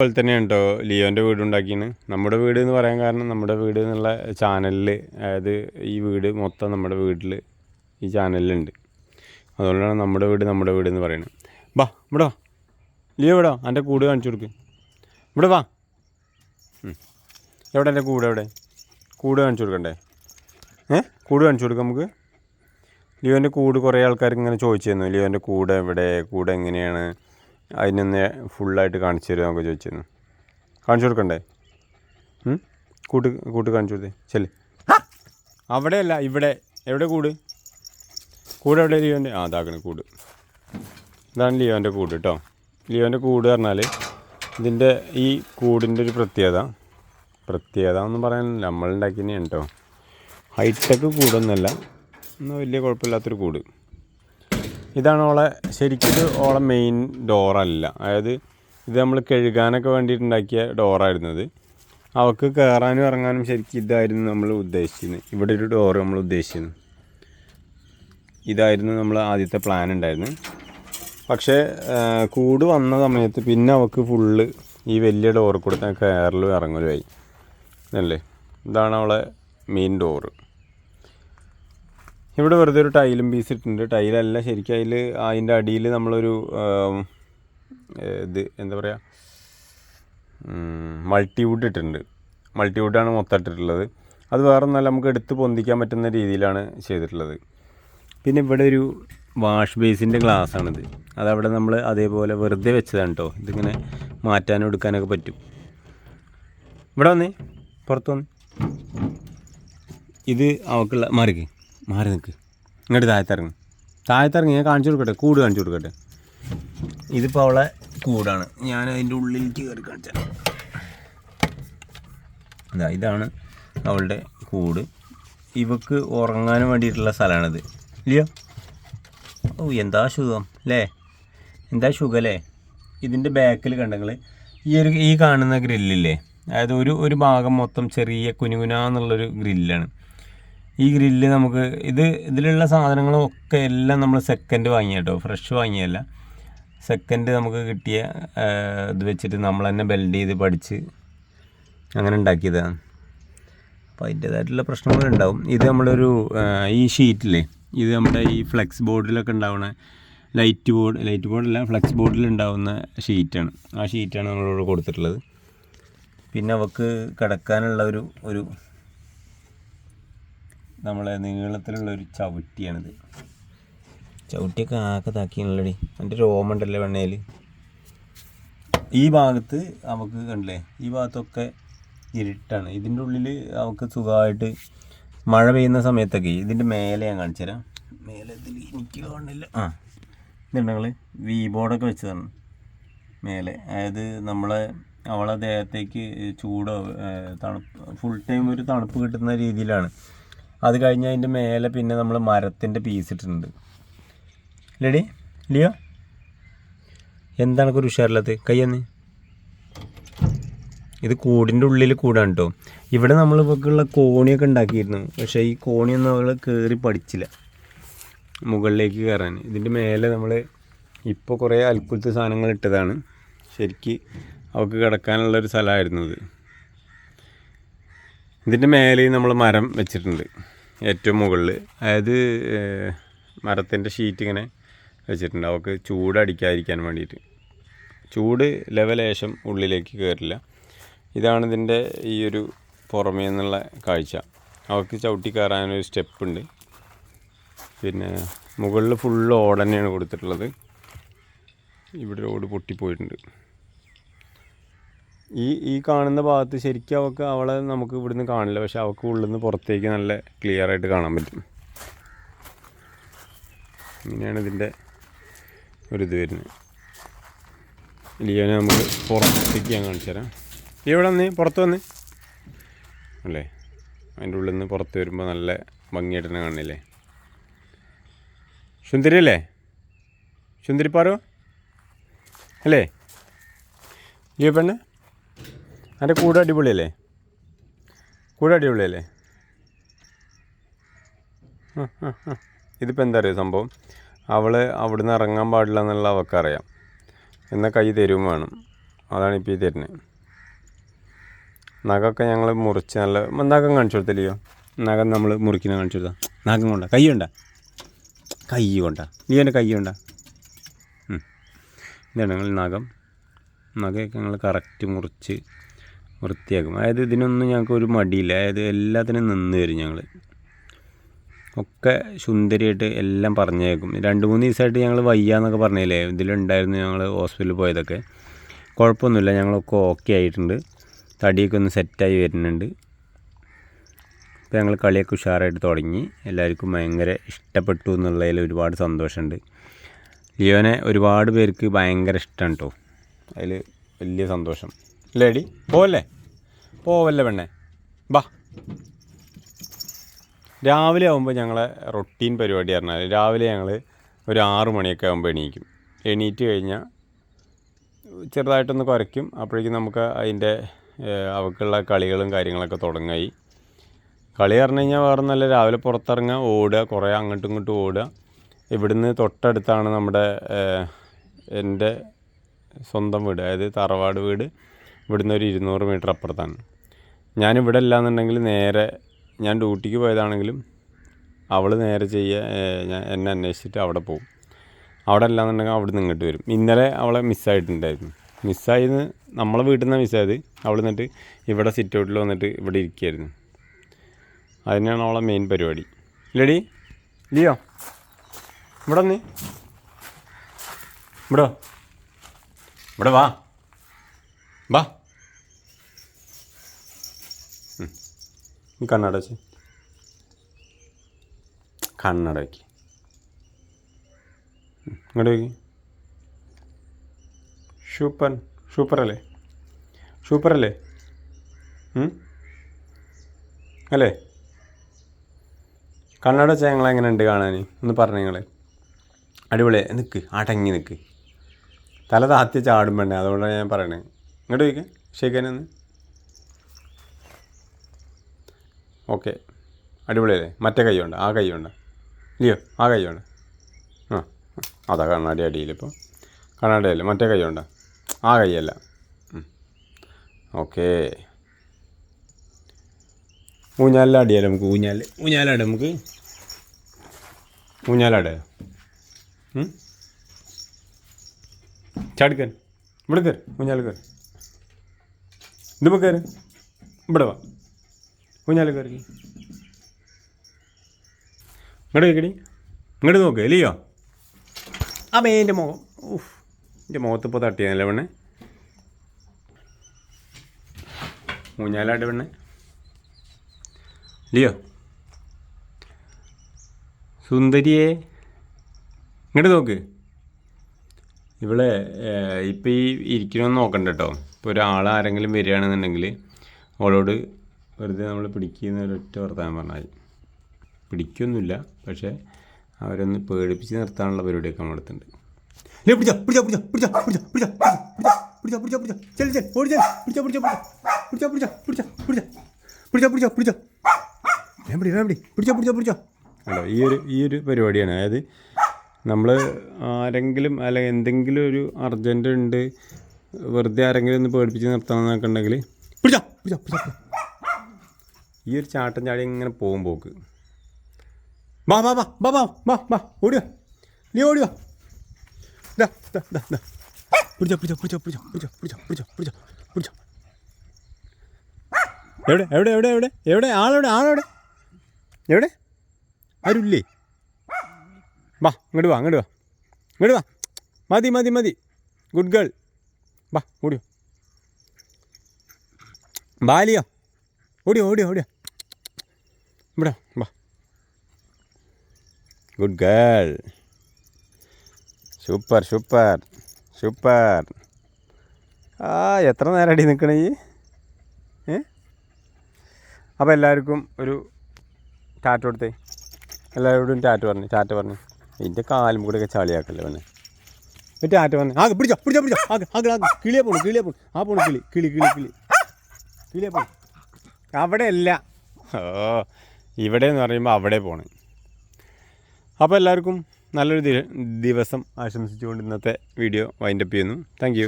അതുപോലെ തന്നെയാണ് ഉണ്ടോ ലിയോന്റെ വീട് ഉണ്ടാക്കിയാണ് നമ്മുടെ വീട് എന്ന് പറയാൻ കാരണം നമ്മുടെ വീട് എന്നുള്ള ചാനലിൽ അതായത് ഈ വീട് മൊത്തം നമ്മുടെ വീട്ടിൽ ഈ ചാനലിലുണ്ട്. അതുകൊണ്ടാണ് നമ്മുടെ വീട് നമ്മുടെ വീട് എന്ന് പറയുന്നത് വാ ഇവിടെ. വാ ലിയോ ഇവിടെ? വാ എന്റെ കൂട് കാണിച്ചു കൊടുക്ക്. ഇവിടെ വാ. എവിടെ എന്റെ കൂട് എവിടെ? കൂട് കാണിച്ചു കൊടുക്കണ്ടേ? ഏ? കൂട് കാണിച്ചു കൊടുക്കാം നമുക്ക്. ലിയോന്റെ കൂട് കുറേ ആൾക്കാർക്ക് ഇങ്ങനെ ചോദിച്ചിരുന്നു ലിയോന്റെ കൂട് എവിടെ? കൂട് എങ്ങനെയാണ്? അതിനൊന്ന് ഫുള്ളായിട്ട് കാണിച്ചു തരുമോ നമുക്ക് ചോദിച്ചിരുന്നു. കാണിച്ചു കൊടുക്കണ്ടേ? കൂട്ട് കൂട്ട് കാണിച്ചു കൊടുത്തേ. ചെൽ അവിടെയല്ല ഇവിടെ. എവിടെ കൂട്? കൂട് എവിടെ? ലിയോന്റെ ആ അതാക്കണേ കൂട്. ഇതാണ് ലിയോന്റെ കൂട് കേട്ടോ ലിയോന്റെ കൂട് പറഞ്ഞാൽ ഇതിന്റെ ഈ കൂടിന്റെ ഒരു പ്രത്യേകത. പ്രത്യേകത എന്ന് പറയാൻ നമ്മളുണ്ടാക്കിയാണ് കേട്ടോ ഹൈടെക് കൂടൊന്നുമല്ല എന്നാൽ വലിയ കുഴപ്പമില്ലാത്തൊരു കൂട്. ഇതാണ് ഓളെ ശരിക്കും ഓളെ മെയിൻ ഡോറല്ല അതായത് ഇത് നമ്മൾ കഴുകാനൊക്കെ വേണ്ടിയിട്ടുണ്ടാക്കിയ ഡോറായിരുന്നത് അവൾക്ക് കയറാനും ഇറങ്ങാനും ശരിക്കും ഇതായിരുന്നു നമ്മൾ ഉദ്ദേശിക്കുന്നത് ഇവിടെ ഒരു ഡോറ് നമ്മൾ ഉദ്ദേശിക്കുന്നത് ഇതായിരുന്നു നമ്മൾ ആദ്യത്തെ പ്ലാൻ ഉണ്ടായിരുന്നു പക്ഷേ കൂട് വന്ന സമയത്ത് പിന്നെ അവൾക്ക് ഫുള്ള് ഈ വലിയ ഡോറ് കൊടുത്താൽ കയറലും ഇറങ്ങലുമായി അല്ലേ? ഇതാണ് അവളെ മെയിൻ ഡോറ് ഇവിടെ വെറുതെ ഒരു ടൈലും പീസിട്ടുണ്ട് ടൈലല്ല ശരിക്കും അതിൽ അതിന്റെ അടിയിൽ നമ്മളൊരു ഇത് എന്താ പറയുക മൾട്ടിവുഡ് ഇട്ടിട്ടുണ്ട്. മൾട്ടിവുഡാണ് മൊത്തം ഇട്ടിട്ടുള്ളത്. അത് വേറെ ഒന്നല്ല നമുക്ക് എടുത്ത് പൊന്തിക്കാൻ പറ്റുന്ന രീതിയിലാണ് ചെയ്തിട്ടുള്ളത്. പിന്നെ ഇവിടെ ഒരു വാഷ് ബേസിന്റെ ഗ്ലാസ്സാണിത് അതവിടെ നമ്മൾ അതേപോലെ വെറുതെ വെച്ചതാണ് കേട്ടോ ഇതിങ്ങനെ മാറ്റാനും എടുക്കാനൊക്കെ പറ്റും. ഇവിടെ വന്നേ പുറത്ത് വന്നേ. ഇത് അവക്കുള്ള മാറിക്ക്. മാറി നിൽക്ക്. ഇങ്ങോട്ട് താഴത്തിറങ്ങി. താഴത്തിറങ്ങി ഞാൻ കാണിച്ചു കൊടുക്കട്ടെ. കൂട് കാണിച്ചു കൊടുക്കട്ടെ. ഇതിപ്പോൾ അവളെ കൂടാണ്. ഞാൻ അതിന്റെ ഉള്ളിലേക്ക് കയറി കാണിച്ച. ഇതാ ഇതാണ് അവളുടെ കൂട്. ഇവക്ക് ഉറങ്ങാനും വേണ്ടിയിട്ടുള്ള സ്ഥലമാണിത് ഇല്ലയോ? ഓ എന്താ സുഖം അല്ലേ? എന്താ സുഖം അല്ലേ ഇതിന്റെ ബാക്കിൽ കണ്ടെങ്കിൽ ഈ ഒരു ഈ കാണുന്ന ഗ്രില്ലില്ലേ അതായത് ഒരു ഒരു ഭാഗം മൊത്തം ചെറിയ കുനുകുനാന്നുള്ളൊരു ഗ്രില്ലാണ് ഈ ഗ്രില്ല് നമുക്ക് ഇത് ഇതിലുള്ള സാധനങ്ങളും ഒക്കെ എല്ലാം നമ്മൾ സെക്കൻഡ് വാങ്ങിയ കേട്ടോ. ഫ്രഷ് വാങ്ങിയല്ല സെക്കൻഡ് നമുക്ക് കിട്ടിയ ഇത് വെച്ചിട്ട് നമ്മൾ തന്നെ ബെൽഡ് ചെയ്ത് പഠിച്ച് അങ്ങനെ ഉണ്ടാക്കിയതാണ്. അപ്പോൾ അതിന്റേതായിട്ടുള്ള പ്രശ്നങ്ങളുണ്ടാവും ഇത് നമ്മളൊരു ഒരു ഈ ഷീറ്റില്ലേ ഇത് നമ്മുടെ ഈ ഫ്ലെക്സ് ബോർഡിലൊക്കെ ഉണ്ടാവുന്ന ലൈറ്റ് ബോർഡ് ലൈറ്റ് ബോർഡല്ല ഫ്ലെക്സ് ബോർഡിൽ ഉണ്ടാവുന്ന ഷീറ്റാണ് ആ ഷീറ്റാണ് നമ്മളിവിടെ കൊടുത്തിട്ടുള്ളത്. പിന്നെ അവക്ക് കിടക്കാനുള്ള ഒരു ഒരു നമ്മളെ നീളത്തിലുള്ള ഒരു ചവിട്ടിയാണിത്. ചവിട്ടിയൊക്കെ ആകെ താക്കിയാണല്ലോടി എന്റെ രോമുണ്ടല്ലോ വെണ്ണയിൽ. ഈ ഭാഗത്ത് നമുക്ക് കണ്ടില്ലേ ഈ ഭാഗത്തൊക്കെ ഇരുട്ടാണ്. ഇതിന്റെ ഉള്ളിൽ നമുക്ക് സുഖമായിട്ട് മഴ പെയ്യുന്ന സമയത്തൊക്കെ ഇതിന്റെ മേലെ ഞാൻ കാണിച്ചു തരാം. മേലെ ഇതിൽ എനിക്ക് കാണില്ല ആ ഇതുണ്ടെങ്കിൽ വി ബോർഡൊക്കെ വെച്ചതാണ്. മേലെ. അതായത് നമ്മളെ അവളെ ദേഹത്തേക്ക് ചൂടോ തണുപ്പ് ഫുൾ ടൈം ഒരു തണുപ്പ് കിട്ടുന്ന രീതിയിലാണ്. അത് കഴിഞ്ഞ് അതിന്റെ മേലെ പിന്നെ നമ്മൾ മരത്തിന്റെ പീസ് ഇട്ടിട്ടുണ്ട്. ലെഡി ലിയോ എന്താണ് ഒരു ഉഷാറില്ലാത്ത കയ്യെന്ന് ഇത് കൂടിന്റെ ഉള്ളിൽ കൂടാണ് കേട്ടോ ഇവിടെ നമ്മൾ ഇവക്കുള്ള കോണിയൊക്കെ ഉണ്ടാക്കിയിരുന്നു. പക്ഷേ ഈ കോണിയൊന്നും അവൾ കയറി പഠിച്ചില്ല. മുകളിലേക്ക് കയറാൻ. ഇതിന്റെ മേലെ നമ്മൾ ഇപ്പോൾ കുറേ അൽക്കുലത്തെ സാധനങ്ങൾ ഇട്ടതാണ്. ശരിക്ക് അവൾക്ക് കിടക്കാനുള്ളൊരു സ്ഥലമായിരുന്നു ഇത് ഇതിന്റെ മേലെ നമ്മൾ മരം വെച്ചിട്ടുണ്ട്. ഏറ്റവും മുകളിൽ അതായത് മരത്തിന്റെ ഷീറ്റ് ഇങ്ങനെ വെച്ചിട്ടുണ്ട്. അവൾക്ക് ചൂടടിക്കാതിരിക്കാൻ വേണ്ടിയിട്ട്. ചൂട് ലെവലേശം ഉള്ളിലേക്ക് കയറില്ല ഇതാണ് ഇതിന്റെ ഈ ഒരു പുറമേ നിന്നുള്ള കാഴ്ച. അവൾക്ക് ചവിട്ടി കയറാനൊരു സ്റ്റെപ്പ് ഉണ്ട്. പിന്നെ മുകളിൽ ഫുള്ള് ഓടനെയാണ് കൊടുത്തിട്ടുള്ളത്. ഇവിടെ റോഡ് പൊട്ടിപ്പോയിട്ടുണ്ട്. ഈ ഈ കാണുന്ന ഭാഗത്ത് ശരിക്കും അവൾക്ക് അവളെ നമുക്ക് ഇവിടുന്ന് കാണില്ല. പക്ഷെ അവൾക്ക് ഉള്ളിൽ നിന്ന് പുറത്തേക്ക് നല്ല ക്ലിയർ ആയിട്ട് കാണാൻ പറ്റും. ഇങ്ങനെയാണ് ഇതിന്റെ ഒരിത് വരുന്നത്. ലിയോനെ നമുക്ക് പുറത്തേക്ക് ഞാൻ കാണിച്ചു തരാം. ഇവിടെ വന്നേ? പുറത്ത് വന്നേ? അല്ലേ? അതിന്റെ ഉള്ളിൽ നിന്ന് പുറത്ത് വരുമ്പോൾ നല്ല ഭംഗിയായിട്ട് തന്നെ കാണില്ലേ? സുന്ദരി അല്ലേ? സുന്ദരിപ്പാറോ? അല്ലേ? ലിയോ പെണ്ണ്? അതിന്റെ കൂടെ അടിപൊളിയല്ലേ? കൂടെ അടിപൊളിയല്ലേ. ഇതിപ്പോൾ എന്താ അറിയുക സംഭവം? അവൾ അവിടുന്ന് ഇറങ്ങാൻ പാടില്ല എന്നുള്ള അവൾക്കറിയാം എന്നാൽ കൈ തരും വേണം. അതാണ് ഇപ്പോൾ ഈ തരുന്നത് നഖമൊക്കെ ഞങ്ങൾ മുറിച്ച് നല്ല നഖം കാണിച്ചു കൊടുത്തില്ലയോ? നഖം നമ്മൾ മുറിക്കുന്ന കാണിച്ചു കൊടുത്താൽ നഖം കൊണ്ട. കൈ കൊണ്ട? കൈ കൊണ്ട. നീ എന്റെ കൈ കൊണ്ട? ഇതാണ് ഞങ്ങൾ നഖം. നഖമൊക്കെ ഞങ്ങൾ കറക്റ്റ് മുറിച്ച് വൃത്തിയാക്കും. അതായത് ഇതിനൊന്നും ഞങ്ങൾക്ക് ഒരു മടിയില്ല. അതായത് എല്ലാത്തിനും നിന്ന് തരും ഞങ്ങൾ ഒക്കെ സുന്ദരിയായിട്ട് എല്ലാം പറഞ്ഞേക്കും. രണ്ട് മൂന്ന് ദിവസമായിട്ട് ഞങ്ങൾ വയ്യാന്നൊക്കെ പറഞ്ഞില്ലേ? ഇതിലുണ്ടായിരുന്നു ഞങ്ങൾ ഹോസ്പിറ്റലിൽ പോയതൊക്കെ. കുഴപ്പമൊന്നുമില്ല. ഞങ്ങളൊക്കെ ഓക്കെ ആയിട്ടുണ്ട്. തടിയൊക്കെ ഒന്ന് സെറ്റായി വരുന്നുണ്ട്. ഇപ്പോൾ ഞങ്ങൾ കളിയൊക്കെ ഉഷാറായിട്ട് തുടങ്ങി. എല്ലാവർക്കും ഭയങ്കര ഇഷ്ടപ്പെട്ടു എന്നുള്ളതിൽ ഒരുപാട് സന്തോഷമുണ്ട്. ലിയോനെ ഒരുപാട് പേർക്ക് ഭയങ്കര ഇഷ്ടമാണ് കേട്ടോ. അതിൽ വലിയ സന്തോഷം. ലേഡി. പോവല്ലേ? പോവല്ലേ പെണ്ണെ. ബാ. രാവിലെ ആകുമ്പോൾ ഞങ്ങളെ റൊട്ടീൻ പരിപാടി പറഞ്ഞാൽ രാവിലെ ഞങ്ങൾ ഒരു ആറു മണിയൊക്കെ ആകുമ്പോൾ എണീക്കും. എണീറ്റ് കഴിഞ്ഞാൽ ചെറുതായിട്ടൊന്ന് കുരയ്ക്കും. അപ്പോഴേക്കും നമുക്ക് അതിന്റെ അവക്കുള്ള കളികളും കാര്യങ്ങളൊക്കെ തുടങ്ങായി. കളി പറഞ്ഞു കഴിഞ്ഞാൽ വേറെ നല്ല രാവിലെ പുറത്തിറങ്ങുക ഓടുക കുറേ അങ്ങോട്ടും ഇങ്ങോട്ടും ഓടുക. ഇവിടുന്ന് തൊട്ടടുത്താണ് നമ്മുടെ എന്റെ സ്വന്തം വീട് അതായത് തറവാട് വീട്. ഇവിടുന്ന് ഒരു ഇരുന്നൂറ് മീറ്റർ അപ്പുറത്താണ്. ഞാനിവിടെ അല്ലാന്നുണ്ടെങ്കിൽ നേരെ ഞാൻ ഡ്യൂട്ടിക്ക് പോയതാണെങ്കിലും അവൾ നേരെ ചെയ്യുക ഞാൻ എന്നെ അന്വേഷിച്ചിട്ട് അവിടെ പോകും അവിടെ അല്ലാന്നുണ്ടെങ്കിൽ അവിടെ നിന്ന് ഇങ്ങോട്ട് വരും. ഇന്നലെ അവളെ മിസ്സായിട്ടുണ്ടായിരുന്നു. മിസ്സായത് നമ്മളെ വീട്ടിൽ നിന്ന് മിസ്സായത്. അവൾ എന്നിട്ട് ഇവിടെ സിറ്റ് ഔട്ടിൽ വന്നിട്ട് ഇവിടെ ഇരിക്കുകയായിരുന്നു. അതിനാണ് അവളെ മെയിൻ പരിപാടി. ഇല്ലടി. ലിയോ ഇവിടെ നീ ഇവിടെ? ഇവിടെ വാ. വാ. നീ കണ്ണട വയ്ക്ക്. ഇങ്ങോട്ട് വയ്ക്ക് സൂപ്പർ സൂപ്പർ അല്ലേ സൂപ്പർ അല്ലേ? അല്ലേ കണ്ണട ഞങ്ങൾ എങ്ങനെ ഉണ്ട് കാണാൻ? ഒന്ന് പറഞ്ഞു നിങ്ങൾ അടിപൊളി നിൽക്ക് അടങ്ങി നിൽക്ക് തല താത്തി ചാടും വേണ്ടേ അതുകൊണ്ടാണ് ഞാൻ പറയണേ. ഇങ്ങോട്ട് ചോദിക്കാം ഷേക്കാനൊന്ന് ഓക്കെ. അടിപൊളിയല്ലേ? മറ്റേ കൈയുണ്ട്. ആ കൈയുണ്ട്. ഇല്ലയോ ആ കൈയുണ്ട്. ആ അതാ കണ്ണാടി അടിയിലിപ്പോൾ കണ്ണാടിയല്ലേ മറ്റേ കൈയുണ്ട്. ആ കൈയല്ല. ഓക്കേ. ഊഞ്ഞാലിൽ അടിയാലോ നമുക്ക് ഊഞ്ഞാൽ ഊഞ്ഞാലാട് നമുക്ക്? ഊഞ്ഞാലാട്? ചാടിക്കാൻ ഇവിടെ കയറി. ഊഞ്ഞാൽ കയറി. ഇതുമ്പോൾ കയറി. ഇവിടെ വാ. ഊഞ്ഞാൽ കയറി. ഇങ്ങോട്ട് കേക്കടി. ഇങ്ങോട്ട് നോക്ക് എലിയോ? അമ്മേ എന്റെ മുഖം ഊഫ് എന്റെ മുഖത്ത് ഇപ്പോൾ തട്ടിയാണല്ലേ പെണ്ണെ? ഊഞ്ഞാലാട് പെണ്ണെ. ലിയോ സുന്ദരിയെ ഇങ്ങോട്ട് നോക്ക്. ഇവിടെ ഇപ്പം ഈ ഇരിക്കണമെന്ന് നോക്കണ്ട കേട്ടോ. ഇപ്പോൾ ഒരാൾ ആരെങ്കിലും വരികയാണെന്നുണ്ടെങ്കിൽ അവളോട് വെറുതെ നമ്മൾ പിടിക്കുന്ന ഒരൊറ്റ വർത്താനം പറഞ്ഞാൽ പിടിക്കൊന്നുമില്ല പക്ഷേ അവരൊന്ന് പേടിപ്പിച്ച് നിർത്താനുള്ള പരിപാടിയൊക്കെ ലേ, പിടിച്ചോ, പിടിച്ചോ, പിടിച്ചോ, പിടിച്ചോ, പിടിച്ചോ, പിടിച്ചോ, പിടിച്ചോ, പിടിച്ചോ, പിടിച്ചോ, ചെല്ല്, ചെല്ല്, ഓടി ചെല്ല്, പിടിച്ചോ, പിടിച്ചോ, പിടിച്ചോ, പിടിച്ചോ, പിടിച്ചോ, പിടിച്ചോ, പിടിച്ചോ, പിടിച്ചോ, പിടിച്ചോ. വേഗം പിടി, വേഗം പിടിച്ചോ, പിടിച്ചോ, പിടിച്ചോ. കണ്ടോ ഈ ഒരു ഈ ഒരു പരിപാടിയാണ് അതായത് നമ്മൾ ആരെങ്കിലും അല്ലെങ്കിൽ എന്തെങ്കിലും ഒരു അർജന്റ് ഉണ്ട് വെറുതെ ആരെങ്കിലും ഒന്ന് പേടിപ്പിച്ച് നിർത്തണം എന്നൊക്കെ ഉണ്ടെങ്കിൽ പിടിച്ചോ പിടിച്ചോ പിടിച്ചോ. ഈ ഒരു ചാട്ടം ചാടി ഇങ്ങനെ പോകും പോക്ക്. ബാ ബാ ബാ ബാ ബാ ബാ ബാ ഓടിയോ നീ ഓടിയോ പിടിച്ചോ പിടിച്ചോ പിടിച്ചോ പിടിച്ചോ പിടിച്ചോ പിടിച്ചോ പിടിച്ചോ പിടിച്ചോ പിടിച്ചോ. എവിടെ എവിടെ എവിടെ എവിടെ? എവിടെ? ആളെവിടെ ആളെവിടെ? എവിടെ? ആരുല്ലേ? വാ ഇങ്ങോട്ട് വാ അങ്ങോട്ട് വാ. ഇങ്ങോട്ട് വാ. മതി മതി മതി. Good girl. വാ ഓടിയോ. ബാലിയോ. ഓടിയോ ഓടിയോ ഓടിയോ. ഇവിടെ വാ. Good girl super super super ആ എത്ര നേരം അടി നിൽക്കണേ ഈ? അപ്പോൾ എല്ലാവർക്കും ഒരു ടാറ്റ കൊടുത്തേ. എല്ലാവരോടും ടാറ്റ പറഞ്ഞു ടാറ്റ പറഞ്ഞു. ഇതിന്റെ കാലും കൂടെ ഒക്കെ ചളിയാക്കല്ലേ പിന്നെ ഒരു ടാറ്റ പറഞ്ഞു. ആകെ പിടിച്ചോ പിടിച്ചോ പിടിച്ചോ. ആകെ ആകെ ആകെ. കിളിയെ പോണു കിളിയെ പോണു. ആ പോണു കിളി കിളി കിളി കിളി. കിളിയെ പോണു. അവിടെ ഓ ഇവിടെ എന്ന് പറയുമ്പോൾ അവിടെ പോകണം അപ്പോൾ എല്ലാവർക്കും നല്ലൊരു ദിവസം ആശംസിച്ചുകൊണ്ട് ഇന്നത്തെ വീഡിയോ വൈൻഡപ്പ് ചെയ്യുന്നു. താങ്ക്